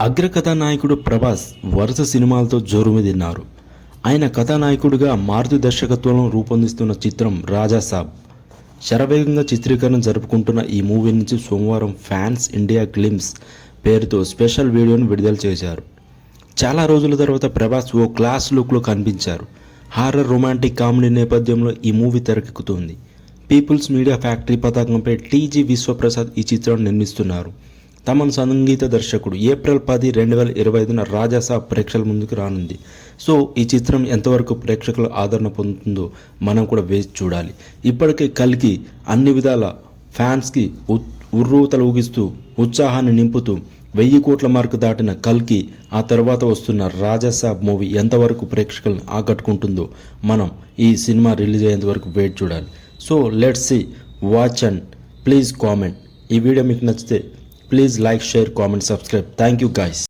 అగ్రకథానాయకుడు ప్రభాస్ వరుస సినిమాలతో జోరుమిదిన్నారు ఆయన కథానాయకుడిగా మారుతి దర్శకత్వంలో రూపొందిస్తున్న చిత్రం రాజాసాబ్ శరవేగంగా చిత్రీకరణ జరుపుకుంటున్న ఈ మూవీ నుంచి సోమవారం ఫ్యాన్స్ ఇండియా గ్లిమ్స్ పేరుతో స్పెషల్ వీడియోను విడుదల చేశారు. చాలా రోజుల తర్వాత ప్రభాస్ ఓ క్లాస్ లుక్లో కనిపించారు. హారర్ రొమాంటిక్ కామెడీ నేపథ్యంలో ఈ మూవీ తెరకెక్కుతుంది. పీపుల్స్ మీడియా ఫ్యాక్టరీ పతాకంపై టీజీ విశ్వప్రసాద్ ఈ చిత్రాన్ని నిర్మిస్తున్నారు. తమన్ సంగీత దర్శకుడు ఏప్రిల్ పది రెండు వేల ఇరవై ఐదున రాజాసాబ్ ప్రేక్షకుల ముందుకు రానుంది. సో ఈ చిత్రం ఎంతవరకు ప్రేక్షకుల ఆదరణ పొందుతుందో మనం కూడా వేచి చూడాలి. ఇప్పటికే కలిగి అన్ని విధాల ఫ్యాన్స్కి ఉ- ఉర్రూతలు ఊగిస్తూ ఉత్సాహాన్ని నింపుతూ వెయ్యి కోట్ల మార్కు దాటిన కల్కి ఆ తర్వాత వస్తున్న రాజాసాబ్ మూవీ ఎంతవరకు ప్రేక్షకులను ఆకట్టుకుంటుందో మనం ఈ సినిమా రిలీజ్ అయ్యేంత వరకు వెయిట్ చూడాలి. So let's see watch and please comment. ఈ వీడియో మీకు నచ్చితే Please like, share, comment, subscribe. Thank you guys.